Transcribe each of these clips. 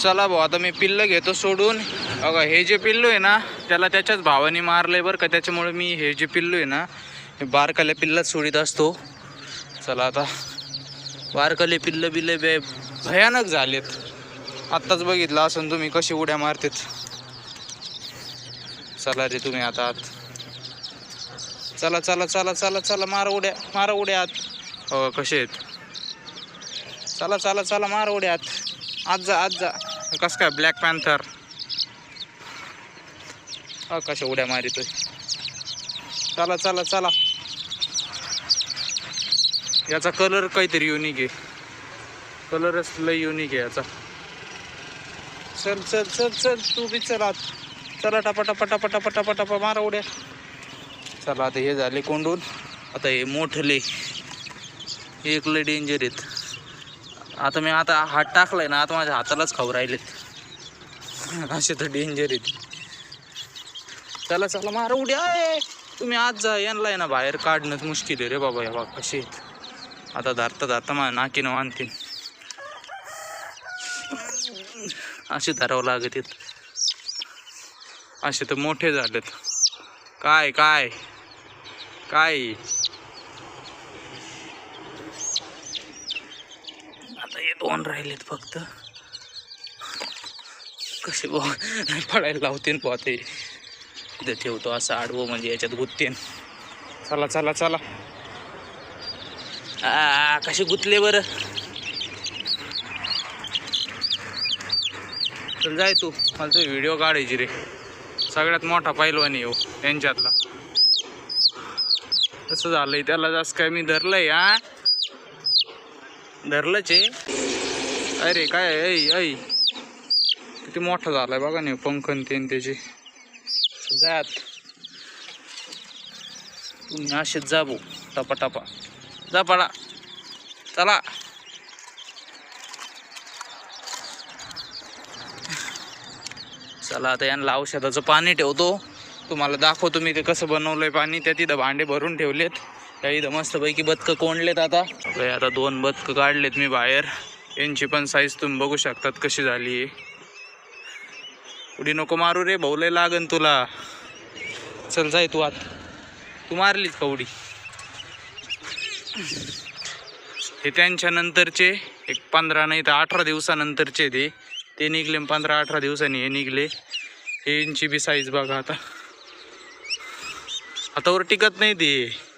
चला भाऊ आता मी पिल्लं घेतो सोडून. अगं हे जे पिल्लू आहे ना त्याला त्याच्याच भावाने मारलंय बरं का त्याच्यामुळे मी हे जे पिल्लू आहे ना हे बारकाले पिल्लाच सोडीत असतो. चला आता बारकाले पिल्लं बिल्ले बे भयानक झालेत. आत्ताच बघितलं असं तुम्ही कशी उड्या मारतेत. चला रे तुम्ही आता आत. चला चला चला चला चला मारा उड्या मारा उड्या आत. हो कसे आहेत? चला चला चला मारा उड्या आत. आज जा आज जा. कस काय ब्लॅक पॅन्थर हा कशा उड्या मारितोय. चला चला चला. याचा कलर काहीतरी युनिक आहे. कलरच लय युनिक आहे याचा. चल चल चल चल तू बी चला चला टपा टपा टपा टपा टपा टपा मारा उड्या. चला आता हे झाले कोंडून. आता हे मोठले. हे एक लय डेंजर आहेत. आता मी आता हात टाकलाय ना आता माझ्या हातालाच खाऊ राहिलेत. असे तर डेंजर येते चला चला मारा उड्या. तुम्ही आज जा यांना ना बाहेर काढणंच मुश्किल आहे रे बाबा या बाबा कसे आहेत आता धारता धारता माझ्या नाकीनं आणतील असे धरावं लागत असे तर मोठे झालेत. काय काय? काय आता हे दोन राहिलेत फक्त. कसे बघ पडायला लावते बुवा ते. इथं ठेवतो असं आडवं म्हणजे याच्यात गुत्तेन. चला चला चला. आ कसे गुतले बरं? चल जाय तू. मला तो व्हिडिओ काढायची रे. सगळ्यात मोठा पैलवान येऊ हो, यांच्यातला तसं झालंय त्याला जास्त काय मी धरलंय हा? धरलंच आहे. अरे काय ऐ ऐ. किती मोठा झालाय बघा नाही पंखन तेन त्याचे. जात तुम्ही असेच जा भाऊ. टपा टपा. जा पडा चला. चला आता यांना औषधाचं पाणी ठेवतो. तुम्हाला दाखवतो मी ते कसं बनवलंय पाणी. त्या तिथं भांडे भरून ठेवलेत. त्या इथं मस्तपैकी बदकं कोंडलेत आता. आता दोन बदकं काढलेत मी बाहेर. यांची पण साईज तुम्ही बघू शकतात कशी झाली. आहे उडी नको मारू रे भाऊ लय लागन तुला. चल जाय तू आत. तू मारलीच का उडी? हे त्यांच्यानंतरचे एक पंधरा नाही तर अठरा दिवसानंतरचे ते. ते निघले पंधरा अठरा दिवसांनी हे निघले. हे यांची बी साईज बघा आता. हातावर टिकत नाही ते.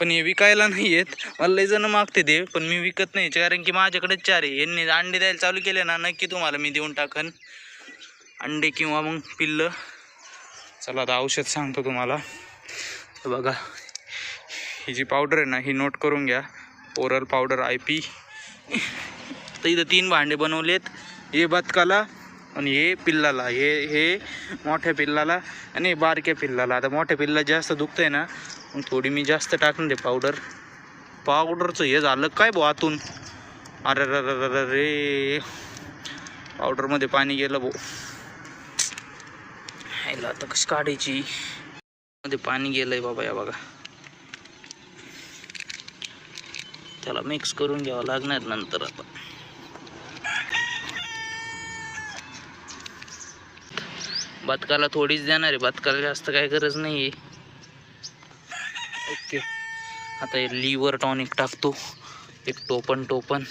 पण हे विकायला नाही येत मला लय जण मागते ते पण मी विकत नाही. कारण की माझ्याकडेच चार आहे. यांनी अंडे द्यायला चालू केले ना नक्की तुम्हाला मी देऊन टाकन. अंडे किंवा मग पिल्लं. चला आता औषध सांगतो तुम्हाला. बघा. ही जी पावडर आहे ना ही नोट करून घ्या. Oral powder I P. तर इथं तीन भांडे बनवलेत. हे बदकाला आणि हे पिल्लाला. हे हे मोठ्या पिल्लाला आणि बारक्या पिल्लाला. आता मोठ्या पिल्ला जास्त दुखतंय ना मग थोडी मी जास्त टाकून दे पावडर पावडरचं हे झालं काय भाऊ आतून? अरे रे रे पावडरमध्ये पाणी गेलं भाऊ. ह्याला आता कशी काढायची? मध्ये पाणी गेलंय बाबा या बघा. त्याला मिक्स करून घ्यावं लागणार नंतर आता. बदकाला थोडीच देणार आहे. बदकाला जास्त काय गरज नाही आहे ओके. आता हे लिव्हर टॉनिक टाकतो. एक टोपन टोपन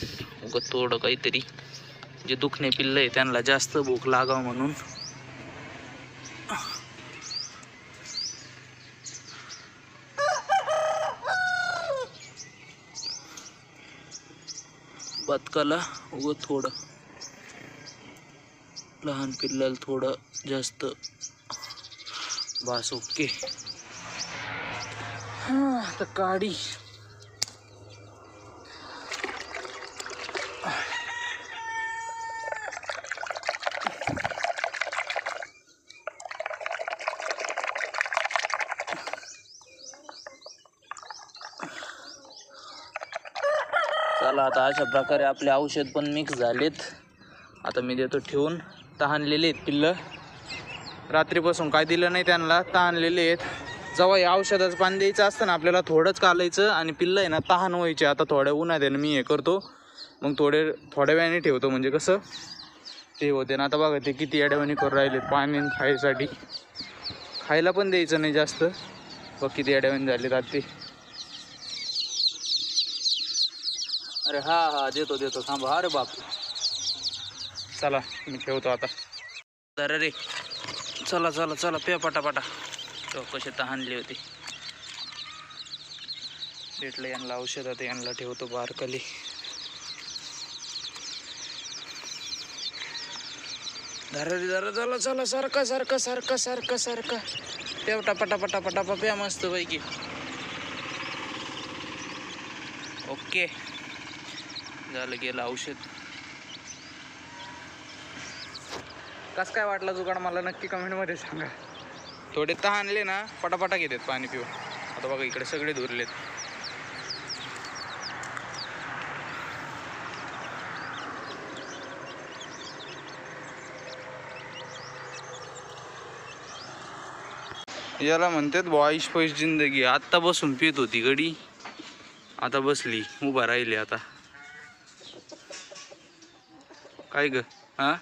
उगं थोडं काहीतरी. जे दुखणे पिल्लं आहे त्यांना जास्त भूक लागावं म्हणून. बदकाला उगं थोडं. लहान पिल्लाला थोडं जास्त. बास ओके. आता काडी चला आता अशा प्रकारे आपले औषध पण मिक्स झालेत. आता मी देतो ठेवून. तहानलेले आहेत पिल्लं. रात्रीपासून काय दिलं नाही त्यांना तहानलेले आहेत. जेव्हा या औषधाचं पाणी द्यायचं असतं ना आपल्याला थोडंच कालायचं आणि पिल्लं आहे ना तहान व्हायचे. आता थोड्या उन्हात आहे ना मी हे करतो. मग थोडे थोड्या वेळाने ठेवतो. म्हणजे कसं ते होते ना. आता बघा ते किती अडवणी करून राहिले पाणी खायसाठी. खायला पण द्यायचं नाही जास्त. बघ किती अडवणी झाले आता ते. अरे हा हा देतो देतो. थांबा. अरे बाप चला मी ठेवतो आता. अरे रे. चला चला चला. पे पटापटा. चौकशी कसे आणली होती. भेटलं यांना औषध आता यांना ठेवतो बारकली. धरारी धरा चला चला सारखा सारखा सारखा सारखा सारखा. पेवटा पटा पटा पटा प्या मस्त पैकी ओके. झालं गेलं औषध. कस काय वाटलं जुगाड मला नक्की कमेंटमध्ये सांगा. थोडे तहानले ना पटापटा घेतात पाणी पिऊन. आता बघा इकडे सगळे धुरलेत. याला म्हणतात बॉईश पैश जिंदगी. आत्ता बसून पित होती गडी आता बसली उभा राहिली आता. काय ग? हा?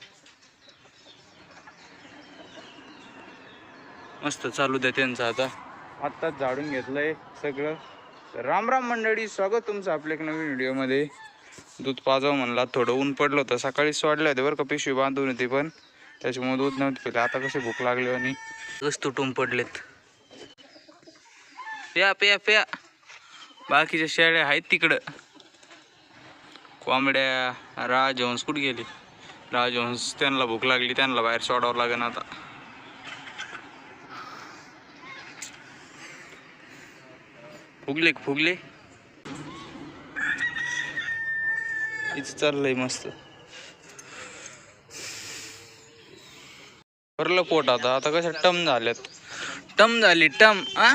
मस्त चालू द्या त्यांचं आता. आत्ताच झाडून घेतलंय सगळं. राम राम मंडळी स्वागत तुमचं आपल्या एक नवीन व्हिडिओमध्ये. दूध पाजावं म्हणला थोडं ऊन पडलं होतं. सकाळी सोडलं होते बरं का पिशवी बांधून होती पण. त्याच्यामुळे दूध नव्हती पिले. आता कसे भूक लागली आणि? बस तुटून पडलेत. प्या प्या प्या. बाकीच्या शेळ्या आहेत तिकडं. कोंबड्या राजहंस कुठे गेली? राजहंस त्यांना भूक लागली. त्यांना बाहेर सोडावं लागेल आता. फुगले फुगले? इथं चाललंय मस्त. भरलं पोट आता. आता कसं टम झाल्यात. टम झाली टम आ,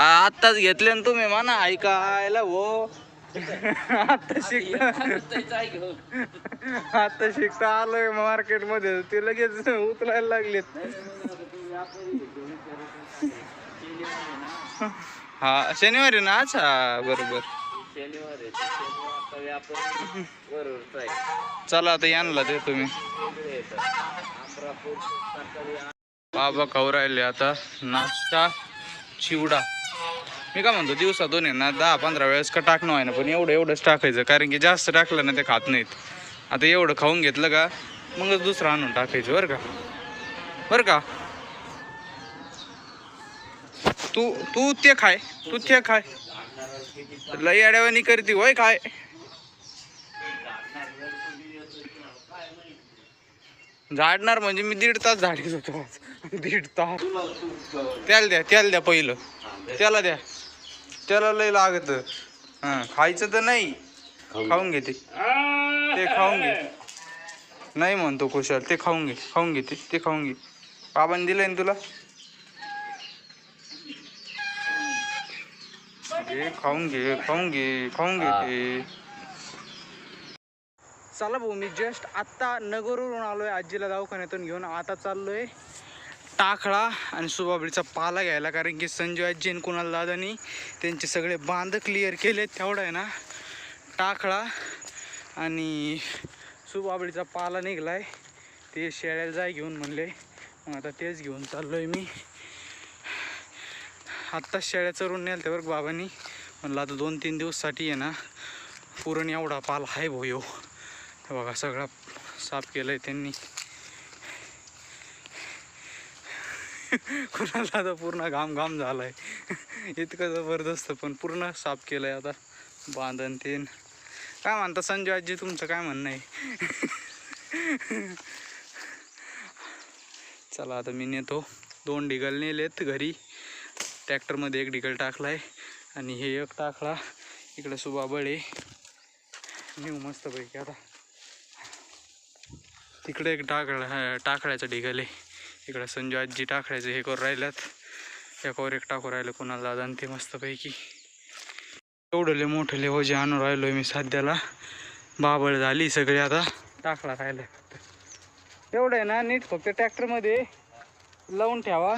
आत्ताच घेतले ना तुम्ही म्हणा ऐकायला हो. आता शिकता आता शिकता आलोय मार्केटमध्ये. ते लगेच उतरायला लागलेत. हा शनिवारी ना अच्छा बरोबर. चला आता यांना दे तुम्ही. बाबा खाऊ राहिले आता. नाश्ता चिवडा. मी काय म्हणतो दिवसातून आहे ना दहा पंधरा वेळेस का टाकणं आहे ना पण एवढं एवढंच टाकायचं कारण की जास्त टाकलं ना ते खात नाहीत. आता एवढं खाऊन घेतलं का मगच दुसरं आणून टाकायचं बरं का? बरं का? तू तू ते खाय तू ते खाय. लई अडवणी करते होय काय? झाडणार म्हणजे मी दीड तास झाडीत होतो. दीड तास. त्याला द्या त्याला द्या पहिलं. त्याला द्या. त्याला लय लागत. हा खायचं तर नाही. खाऊन घेते ते. खाऊन घे. नाही म्हणतो कुशाल ते खाऊन घे खाऊन घेते ते खाऊन घे. बाबांनी दिलंय ना तुला? घे खाऊन घे खाऊन घे खाऊन घे ते. चला भाऊ मी जस्ट आत्ता नगरवरून आलोय आजीला दवाखान्यातून घेऊन. आता चाललोय टाकळा आणि सुबाबळीचा पाला घ्यायला कारण की संजय आजी आणि कुणाल दादानी त्यांचे सगळे बांध क्लिअर केले तेवढं आहे ना. टाकळा आणि सुबाबळीचा पाला निघलाय. ते शेळ्याला जाय घेऊन म्हणले. मग आता तेच घेऊन चाललोय मी. आत्ताच शेळ्या चरून नेल बरं बाबांनी. म्हणलं आता दोन तीन दिवससाठी आहे ना पुरण एवढा पाल आहे भो यो. बघा सगळा साफ केलं आहे त्यांनी. कुणाला आता पूर्ण घाम घाम आहे इतकं जबरदस्त पण पूर्ण साफ केलं आहे आता. बांधण तेन. काय म्हणता संजय आजी तुमचं काय म्हणणं आहे? चला आता मी नेतो. दोन डिगल नेलेत घरी. ट्रॅक्टरमध्ये एक ढिघल टाकला आहे आणि हे एक टाकला. इकडे सुबाबळ आहे नेऊ मस्तपैकी आता. तिकडे एक टाकळा टाकळ्याचं ढिगल आहे. इकडे संजू आजी टाकळ्याचं हे करून राहिल्यात. एकावर एक टाकू राहिलं कोणाला दादा आणि ते मस्तपैकी. एवढं लय मोठं लय वजे आणून राहिलो मी सध्याला. बाबळ झाली सगळी आता. टाकला राहिलं फक्त. एवढं आहे ना नीट फक्त ट्रॅक्टरमध्ये लावून ठेवा.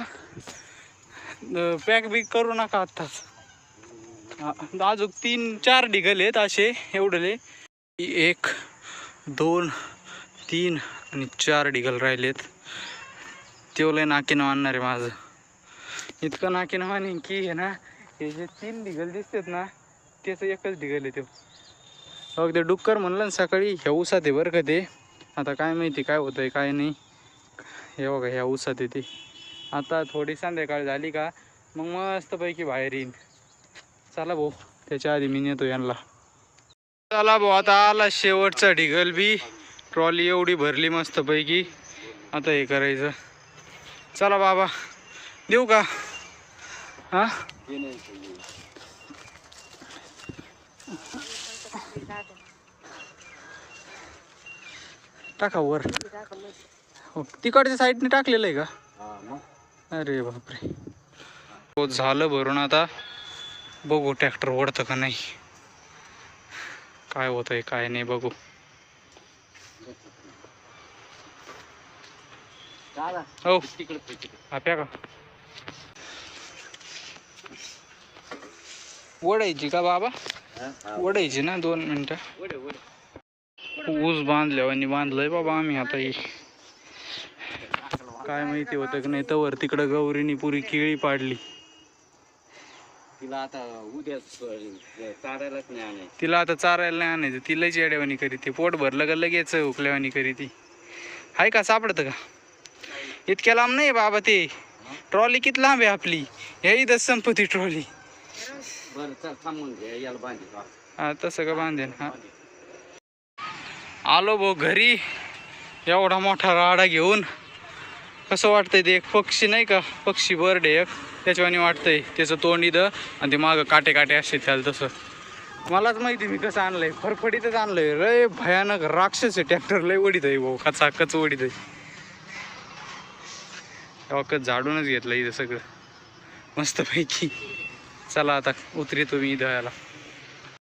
पॅक बिक करू नका आत्ताच. अजून तीन चार ढिगल आहेत असे एवढले. एक दोन तीन आणि चार डिगल राहिलेत. तेवढं लय नाकीनं आणणार आहे माझं. इतकं नाकीनं मानेन की हे ना हे जे तीन डिगल दिसतात ना त्याचं एकच डिगल आहे ते. बघ ते डुक्कर म्हणलं ना सकाळी ह्या ऊसात आहे बरं का ते. आता काय माहिती काय होतंय काय नाही. हे बघा ह्या ऊसात आहे ते. आता थोडी संध्याकाळ झाली का मग मस्तपैकी बाहेर येईन. चला भाऊ त्याच्या आधी मी नेतो यांना. चला भाऊ आता आला शेवटचा ढिगल बी. ट्रॉली एवढी भरली मस्तपैकी. आता हे करायचं. चला बाबा देऊ का? हां? टाका वर. हो तिकडच्या साईडने टाकलेलं आहे का? अरे बापरे. हो झालं भरून आता. बघू ट्रॅक्टर ओढतं का नाही. काय होत आहे काय नाही बघू. हो. आप्या का? ओढायची का बाबा? ओढायची ना दोन मिनिटं. ऊस बांधल्यावर आणि बांधलंय बाबा आम्ही आता हे. काय माहिती होतं की नाही तवर तिकडं गौरीनी पुरी केळी पाडली. तिला आता उद्या चारायलाच नाही आणायचं. तिला आता चारायला नाही आणायचं. ती लयच येड्यावानी करी ती. पोट भरलं का लगेच उकल्यावानी करी ती. हाय का सापडतं का? इतक्या लांब नाही बाबा ते. ट्रॉली किती लांब आहे आपली? हे इथं संपती ट्रॉली. हा. तसं का बांधेन? हा. आलो भाऊ घरी. एवढा मोठा राडा घेऊन. कसं वाटतंय ते एक पक्षी नाही का? पक्षी बर्ड आहे एक. त्याच्यावानी वाटतंय त्याचं तोंड इथं आणि ते मागं काटे काटे असते त्याला तसं. मलाच माहिती मी कसं आणलंय. फरफडीतच आणलंय. रे भयानक राक्षस आहे. ट्रॅक्टर लय ओढीत आहे भाऊ. कचा कच ओढीत आहे. तेव्हा झाडूनच घेतलं इथं सगळं. मस्तपैकी. चला आता उतरी तुम्ही इथं यायला.